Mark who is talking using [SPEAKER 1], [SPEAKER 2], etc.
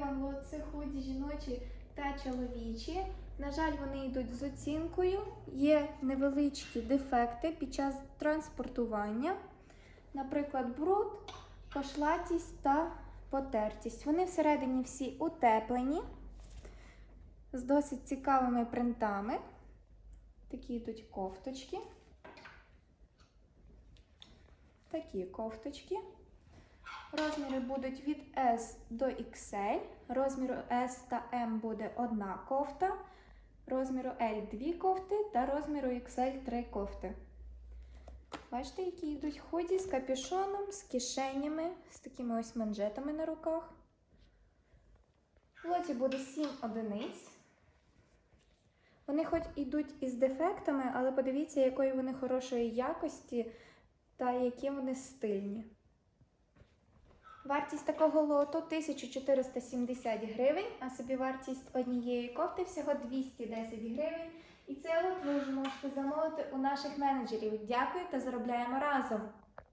[SPEAKER 1] вам лот це худі жіночі та чоловічі. На жаль, вони йдуть з оцінкою. Є невеличкі дефекти під час транспортування, наприклад, бруд, пошлатість та потертість. Вони всередині всі утеплені з досить цікавими принтами. Такі йдуть кофточки. Такі кофточки. Розміри будуть від S до XL. Розміру S та M буде одна кофта, розміру L дві кофти та розміру XL три кофти. Бачите, які йдуть ході з капюшоном, з кишенями, з такими ось манжетами на руках. В лоті буде 7 одиниць. Вони хоч ідуть із дефектами, але подивіться, якої вони хорошої якості та які вони стильні. Вартість такого лоту 1470 гривень, а собівартість однієї кофти всього 210 гривень. І цей лот ви можете замовити у наших менеджерів. Дякую та заробляємо разом!